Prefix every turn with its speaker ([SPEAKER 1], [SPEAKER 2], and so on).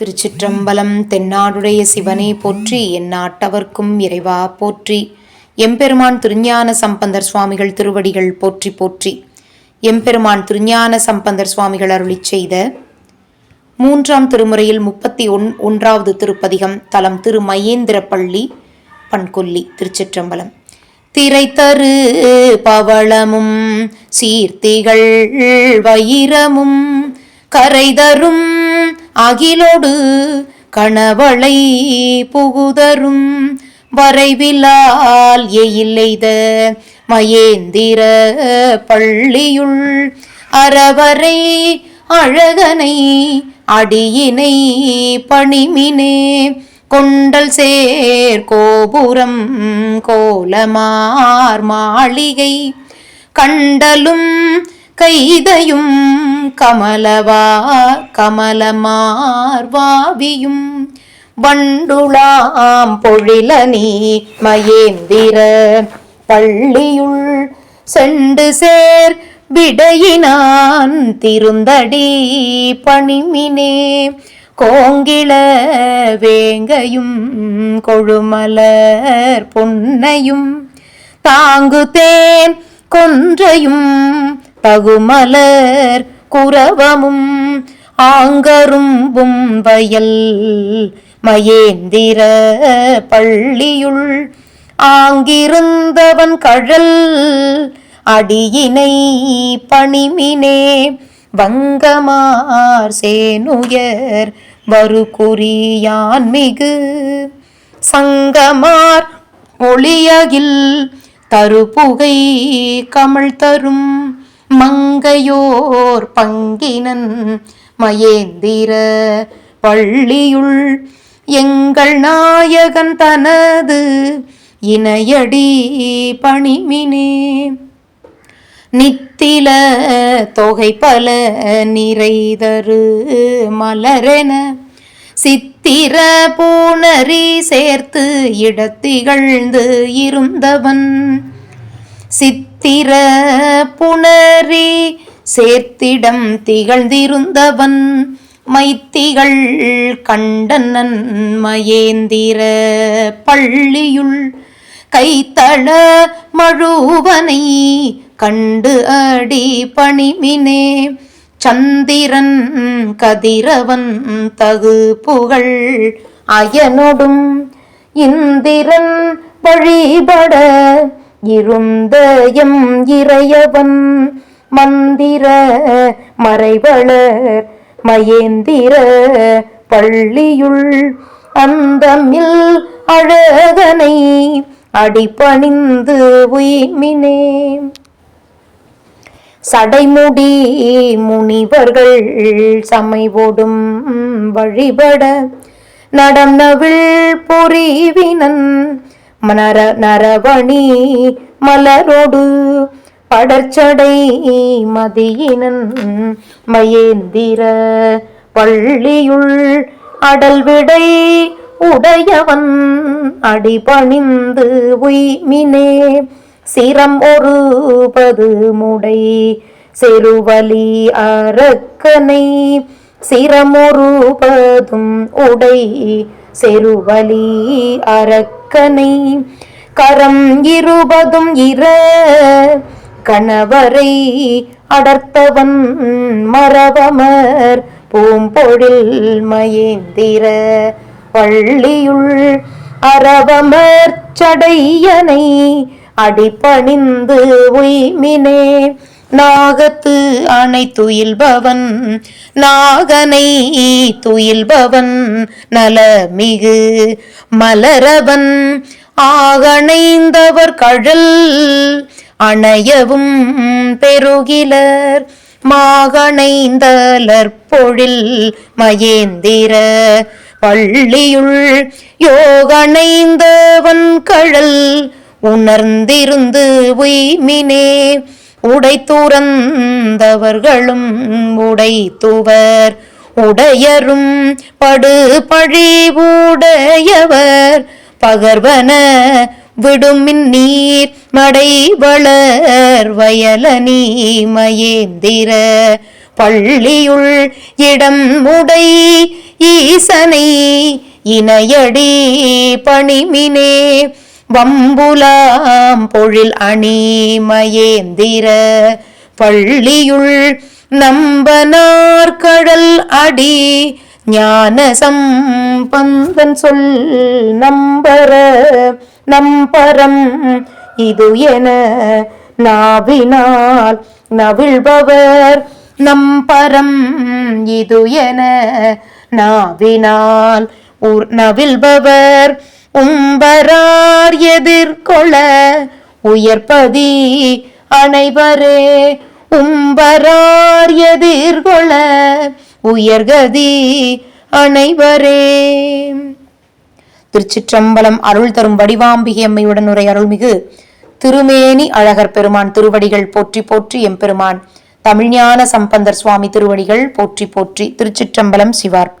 [SPEAKER 1] திருச்சிற்றம்பலம் தென்னாடுடைய சிவனே போற்றி எந்நாட்டவர்க்கும் இறைவா போற்றி. எம்பெருமான் திருஞான சம்பந்தர் சுவாமிகள் திருவடிகள் போற்றி போற்றி. எம்பெருமான் திருஞான சம்பந்தர் சுவாமிகள் அருளிச் செய்த மூன்றாம் திருமுறையில் முப்பத்தி ஒன் ஒன்றாவது திருப்பதிகம் தலம் திரு மகேந்திரப்பள்ளி பண்கொல்லி திருச்சிற்றம்பலம். திரைத்தரு பவளமும் சீர்த்திகள் வைரமும் கரைதரும் அகிலோடு கணவளை புகுதரும் வரைவிலால் எயிலெய்த மயேந்திர பள்ளியுள் அறவரை அழகனை அடியினை பணிமினே கொண்டல் சேர் கோபுரம் கோலமார் மாளிகை கண்டலும் கைதையும் கமலவா கமலமார்வாவியும் வண்டுளாம் பொழிலனி மயேந்திர பள்ளியுள் செண்டு சேர் விடையினான் திருந்தடி பணிமினே. கோங்கிள வேங்கையும் கொழுமலர் பொன்னையும் தாங்கு தேன் கொன்றையும் பகுமலர் குரவமும் ஆங்கரும்பும் வயல் மயேந்திர பள்ளியுள் ஆங்கிருந்தவன் கழல் அடியினை பணிமினே வங்கமார் சேனுயர் வருகுறியான் மிகு சங்கமார் ஒளியகில் தருபுகை கமல் தரும் மங்கையோர் பங்கினன் மயேந்திர பள்ளியுள் எங்கள் நாயகன் தனது இணையடி பணிமினே. நித்தில தொகை பல நிறைதரு மலரென சித்திர பூணரி சேர்த்து இடத்திகழ்ந்து இருந்தவன். சித்திர புணரி சேர்த்திடம் திகழ்ந்திருந்தவன் மைத்திகள் கண்டனன் மயேந்திர பள்ளியுள் கைத்தள மழுவனை கண்டு அடி பணிமினே சந்திரன் கதிரவன் தகு புகழ் அயனொடும் இந்திரன் வழிபட இருந்தயம் இறையவன் மந்திர மறைவளர் மயேந்திர பள்ளியுள் அந்தமில் அழகனை அடிபணிந்து உய்மினே. சடைமுடி முனிவர்கள் சமைவோடும் வழிபட நடனவில் புரிவினன் நர நரவணி மலரோடு படர்ச்சடை மதியினன் மயேந்திர பள்ளியுள் அடல்விடை உடையவன் அடிபணிந்து உய்மினே. சிரம் ஒருபது முடை செருவலி அரக்கனை. சிரமொருபதும் உடை செருவலி அரக்க அரக்கனை கரம் இருபதும் இர கணவரை அடர்த்தவன் மரபமர் பூம்பொழில் மயேந்திர பள்ளியுள் அரவமர் சடையனை அடிப்பணிந்து உய்மினே நாகத்து அணை துயில்பவன் நாகனை துயில்பவன் நலமிகு மலரவன். ஆகணைந்தவர் கழல் அணையவும் பெருகிலர் மாகணைந்தலர் பொழில் மயேந்திர பள்ளியுள் யோகணைந்தவன் கழல் உணர்ந்திருந்து உய்மினே உடை துறந்தவர்களும் உடை துவர். உடையரும் படு பழி உடையவர் பகர்வன விடுமின் நீர் மடை வளர் வயலனி மயேந்திர பள்ளியுள் இடம் உடை ஈசனை இணையடி பணிமினே. வம்புலாம் பொழில் அணிமயேந்திர பள்ளியுள் நம்பனார் கடல் அடி ஞான சம்பந்தன் சொல் நம்பர நம்பரம் இது என நாவினால் நவிழ்பவர் நம்பரம் இது என நாவினால் ஊர் நவிழ்பவர் உம்பரார் எதிர்கொள உயர்பதி அனைவரே உம்பரார் எதிர்கொள உயர்கதி அனைவரே. திருச்சிற்றம்பலம் அருள் தரும் வடிவாம்பிகை அம்மையுடன் உரை அருள்மிகு திருமேனி அழகர் பெருமான் திருவடிகள் போற்றி போற்றி எம்பெருமான். தமிழ்ஞான சம்பந்தர் சுவாமி திருவடிகள் போற்றி போற்றி திருச்சிற்றம்பலம் சிவார்